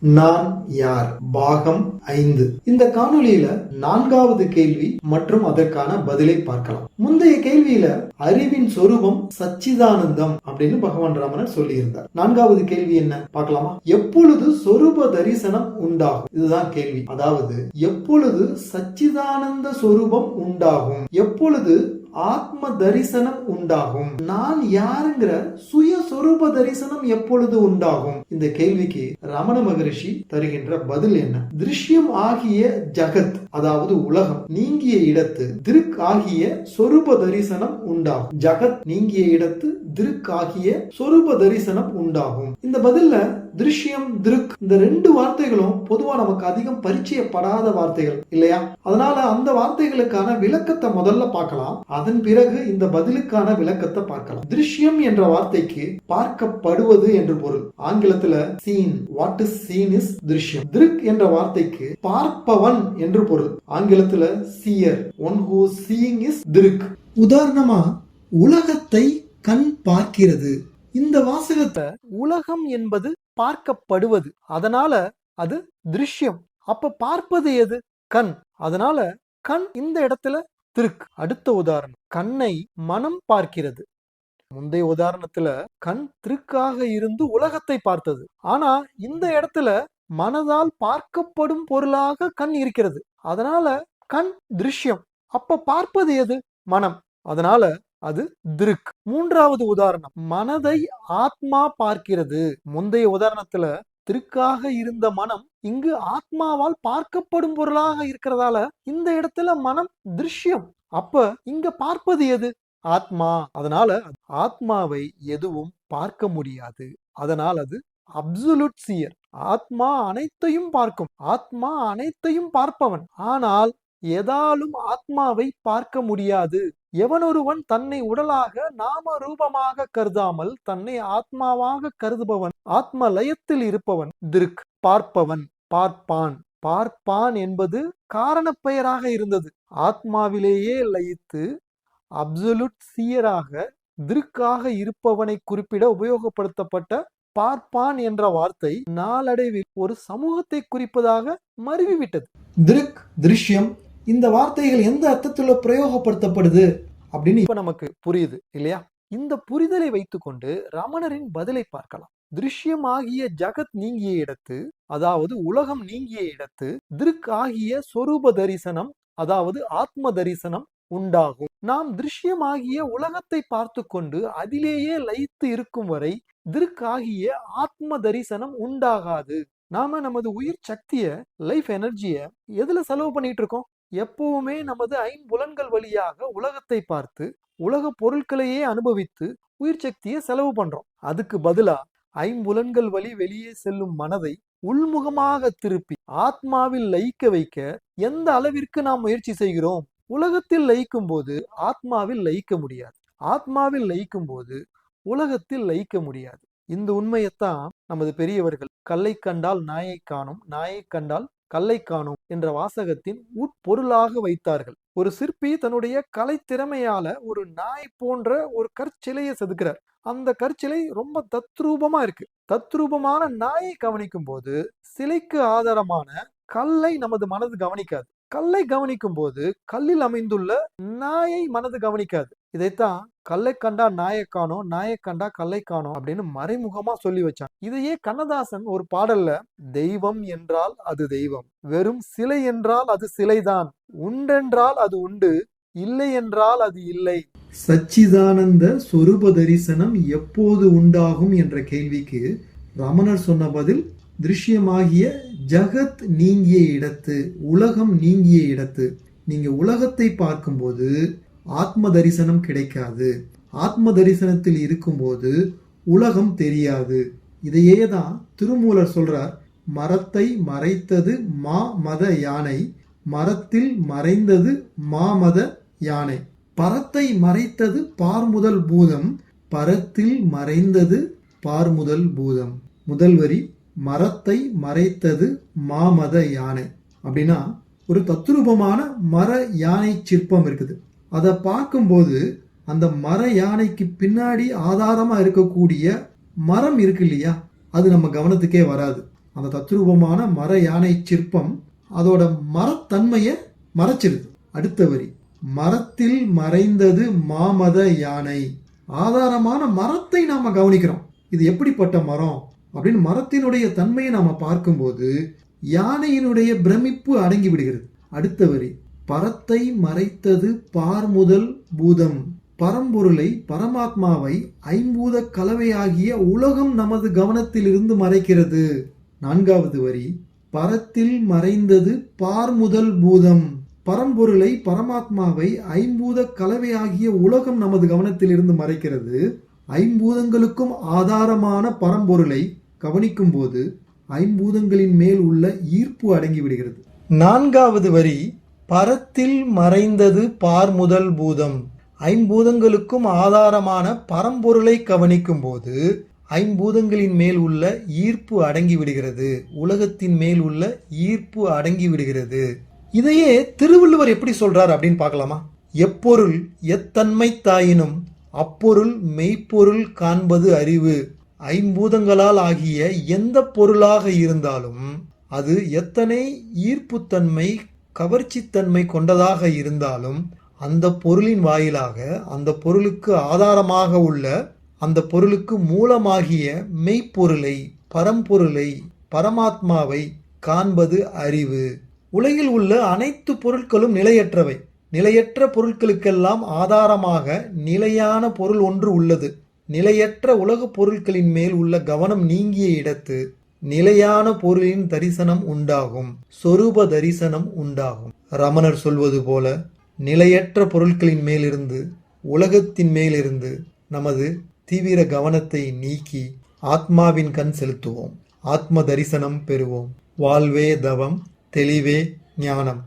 நான் யார்? பாகம் ஐந்து. இந்த காணொலியில நான்காவது கேள்வி மற்றும் அதற்கான பதிலை பார்க்கலாம். முந்தைய கேள்வியில அறிவின் சொரூபம் சச்சிதானந்தம் அப்படின்னு பகவான் ராமனர் சொல்லியிருந்தார். நான்காவது கேள்வி என்ன? பார்க்கலாமா? எப்பொழுது சொரூப தரிசனம் உண்டாகும்? இதுதான் கேள்வி. அதாவது எப்பொழுது சச்சிதானந்த சொரூபம் உண்டாகும்? எப்பொழுது ஆத்ம தரிசனம் உண்டாகும். நான் யாருங்கிற சுய சொரூப தரிசனம் எப்பொழுது உண்டாகும்? இந்த கேள்விக்கு ரமண மகரிஷி தருகின்ற பதில் என்ன? திருஷ்யம் ஆகிய ஜகத் அதாவது உலகம் நீங்கிய இடத்து திருக் ஆகிய சொரூப தரிசனம் உண்டாகும். ஜகத் நீங்கிய இடத்து திருக் ஆகிய சொரூப தரிசனம் உண்டாகும். இந்த பதில்ல திருஷ்யம் திருக் இந்த ரெண்டு வார்த்தைகளும் பொதுவா நமக்கு அதிகம் பரிச்சயப்படாத வார்த்தைகள் இல்லையா? அதனால அந்த வார்த்தைகளுக்கான விளக்கத்தை முதல்ல பார்க்கலாம். அதன் பிறகு இந்த பதிலுக்கான விளக்கத்தை பார்க்கலாம். திருஷ்யம் என்ற வார்த்தைக்கு பார்க்கப்படுவது என்று பொருள். ஆங்கிலத்துல scene what is scene is திருஷ்யம். திருக் என்ற வார்த்தைக்கு பார்ப்பவன் என்று பொருள். ஆங்கிலத்துல seer one who seeing is திருக். உதாரணமா உலகத்தை கண் பார்க்கிறது. இந்த வாசகத்தை உலகம் என்பது பார்க்கப்படுவது. அதனால அது திருஷ்யம். அப்ப பார்ப்பது எது? கண். அதனால கண் இந்த இடத்துல திருக் அடுத்த உதாரணம். கண்ணை மனம் பார்க்கிறது. முந்தைய உதாரணத்துல கண் திருக்காக இருந்து உலகத்தை பார்த்தது. ஆனா இந்த இடத்துல மனதால் பார்க்கப்படும் பொருளாக கண் இருக்கிறது. அதனால கண் திருஷ்யம். அப்ப பார்ப்பது எது? மனம். அதனால அது திருக். மூன்றாவது உதாரணம். மனதை ஆத்மா பார்க்கிறது. முந்தைய உதாரணத்துல திருக்காக இருந்த மனம் இங்கு ஆத்மாவால் பார்க்கப்படும் பொருளாக இருக்கிறதால இந்த இடத்துல மனம் திருஷ்யம். அப்ப இங்க பார்ப்பது எது? ஆத்மா. அதனால ஆத்மாவை எதுவும் பார்க்க முடியாது. அதனால் அது அப்சுலுட் சியர். ஆத்மா அனைத்தையும் பார்க்கும். ஆத்மா அனைத்தையும் பார்ப்பவன். ஆனால் எதாலும் ஆத்மாவை பார்க்க முடியாது. எவனொருவன் தன்னை உடலாக நாம ரூபமாக கருதாமல் தன்னை ஆத்மாவாக கருதுபவன் ஆத்ம லயத்தில் இருப்பவன் திருக் பார்ப்பவன் பார்ப்பான். பார்ப்பான் என்பது காரணப் பெயராக இருந்தது. ஆத்மாவிலேயே லயித்து அப்சலுட் சீயராக திருக்காக இருப்பவனை குறிப்பிட உபயோகப்படுத்தப்பட்ட பார்ப்பான் என்ற வார்த்தை நாளடைவில் ஒரு சமூகத்தை குறிப்பதாக மருவிவிட்டது. திருக் திருஷ்யம் இந்த வார்த்தைகள் எந்த அர்த்தத்துல பிரயோகப்படுத்தப்படுது அப்படின்னு இப்ப நமக்கு புரியுது இல்லையா? இந்த புரிதலை வைத்துக்கொண்டு ரமணரின் பதிலை பார்க்கலாம். திருஷ்யம் ஆகிய ஜகத் நீங்கிய இடத்து அதாவது உலகம் நீங்கிய இடத்து திருக் ஆகிய சொரூப தரிசனம் அதாவது ஆத்ம தரிசனம் உண்டாகும். நாம் திருஷ்யமாகிய உலகத்தை பார்த்து கொண்டு அதிலேயே லயித்து இருக்கும் வரை திருக்காகிய ஆத்ம தரிசனம் உண்டாகாது. நாம நமது உயிர் சக்திய லைஃப் எனர்ஜிய எதுல செலவு பண்ணிட்டு இருக்கோம்? எப்பவுமே நமது ஐம்புலன்கள் வழியாக உலகத்தை பார்த்து உலக பொருட்களையே அனுபவித்து உயிர் சக்தியை செலவு பண்றோம். அதுக்கு பதிலா ஐம்புலன்கள் வழி வெளியே செல்லும் மனதை உள்முகமாக திருப்பி ஆத்மாவில் லயிக்க வைக்க எந்த அளவிற்கு நாம் முயற்சி செய்கிறோம்? உலகத்தில் லயிக்கும் போது ஆத்மாவில் லயிக்க முடியாது. ஆத்மாவில் லயிக்கும் போது உலகத்தில் லயிக்க முடியாது. இந்த உண்மையைத்தான் நமது பெரியவர்கள் கல்லை கண்டால் நாயை காணும் நாயை கண்டால் கல்லை காணும் என்ற வாசகத்தின் உட்பொருளாக வைத்தார்கள். ஒரு சிற்பி தன்னுடைய கலை திறமையால ஒரு நாய் போன்ற ஒரு கற்சிலையை செதுக்கிறார். அந்த கற்சிலை ரொம்ப தத்ரூபமா இருக்கு. தத்ரூபமான நாயை கவனிக்கும் போது சிலைக்கு ஆதாரமான கல்லை நமது மனது கவனிக்காது. கல்லை கவனிக்கும் போது கல்லில் அமைந்துள்ள நாயை மனது கவனிக்காது. இதைத்தான் கல்லை கண்டா நாயை காணும் நாயை கண்டா கல்லை காணும் அப்படின்னு மறைமுகமா சொல்லி வச்சான் இதையே கண்ணதாசன் ஒரு பாடல்ல தெய்வம் என்றால் அது தெய்வம் வெறும் சிலை என்றால் அது சிலைதான் உண்டென்றால் அது உண்டு இல்லை என்றால் அது இல்லை. சச்சிதானந்த சொரூப தரிசனம் எப்போது உண்டாகும் என்ற கேள்விக்கு ரமணர் சொன்ன பதில் திருஷ்யமாகிய ஜகத் நீங்கிய இடத்து உலகம் நீங்கிய இடத்து. நீங்க உலகத்தை பார்க்கும்போது ஆத்ம தரிசனம் கிடைக்காது. ஆத்ம தரிசனத்தில் இருக்கும்போது உலகம் தெரியாது. இதையே தான் திருமூலர் சொல்றார். மரத்தை மறைத்தது மா மத யானை மரத்தில் மறைந்தது மாமத யானை. பரத்தை மறைத்தது பார்முதல் பூதம் பரத்தில் மறைந்தது பார்முதல் பூதம். முதல் வரி மரத்தை மறைத்தது மாமத யானை. அப்படின்னா ஒரு தத்ரூபமான மர யானை சிற்பம் இருக்குது. அதை பார்க்கும்போது அந்த மர யானைக்கு பின்னாடி ஆதாரமாக இருக்கக்கூடிய மரம் இருக்கு இல்லையா? அது நம்ம கவனத்துக்கே வராது. அந்த தத்ரூபமான மர யானை சிற்பம் அதோட மரத்தன்மையை மறைச்சிருது. அடுத்த வரி. மரத்தில் மறைந்தது மாமத யானை. ஆதாரமான மரத்தை நாம கவனிக்கிறோம். இது எப்படிப்பட்ட மரம்? அப்படின்னு மரத்தினுடைய தன்மையை நாம பார்க்கும்போது யானையினுடைய பிரமிப்பு அடங்கி விடுகிறது. அடுத்த வரி. பரத்தை மறைத்தது பார்முதல் பூதம். பரம்பொருளை பரமாத்மாவை ஐம்பூத கலவையாகிய உலகம் நமது கவனத்திலிருந்து மறைக்கிறது. நான்காவது வரி. பரத்தில் மறைந்தது பார்முதல் பூதம். பரம்பொருளை பரமாத்மாவை ஐம்பூத கலவையாகிய உலகம் நமது கவனத்திலிருந்து மறைக்கிறது. ஐம்பூதங்களுக்கும் ஆதாரமான பரம்பொருளை கவனிக்கும் போது ஐம்பூதங்களின் மேல் உள்ள ஈர்ப்பு அடங்கி விடுகிறது நான்காவது வரி. பரத்தில் மறைந்தது பார்முதல் பூதம். ஐம்பூதங்களுக்கும் ஆதாரமான பரம்பொருளை கவனிக்கும் போது ஐம்பூதங்களின் மேல் உள்ள ஈர்ப்பு அடங்கி விடுகிறது உலகத்தின் மேல் உள்ள ஈர்ப்பு அடங்கி விடுகிறது இதையே திருவள்ளுவர் எப்படி சொல்றார் அப்படின்னு பார்க்கலாமா? எப்பொருள் எத்தன்மை தாயினும் அப்பொருள் மெய்ப்பொருள் காண்பது அறிவு. ஐம்பூதங்களால் ஆகிய எந்த பொருளாக இருந்தாலும் அது எத்தனை ஈர்ப்புத்தன்மை கவர்ச்சித்தன்மை கொண்டதாக இருந்தாலும் அந்த பொருளின் வாயிலாக அந்த பொருளுக்கு ஆதாரமாக உள்ள அந்த பொருளுக்கு மூலமாகிய மெய்ப்பொருளை பரம்பொருளை பரமாத்மாவை காண்பது அறிவு. உலகில் உள்ள அனைத்து பொருட்களும் நிலையற்றவை. நிலையற்ற பொருட்களுக்கெல்லாம் ஆதாரமாக நிலையான பொருள் ஒன்று உள்ளது. நிலையற்ற உலகப் பொருட்களின் மேல் உள்ள கவனம் நீங்கிய இடத்து. நிலையான பொருளின் தரிசனம் உண்டாகும் சொரூப தரிசனம் உண்டாகும். ரமணர் சொல்வது போல நிலையற்ற பொருட்களின் மேலிருந்து உலகத்தின் மேலிருந்து நமது தீவிர கவனத்தை நீக்கி ஆத்மாவின் கண் செலுத்துவோம். ஆத்ம தரிசனம் பெறுவோம். வாழ்வே தவம் தெளிவே ஞானம்.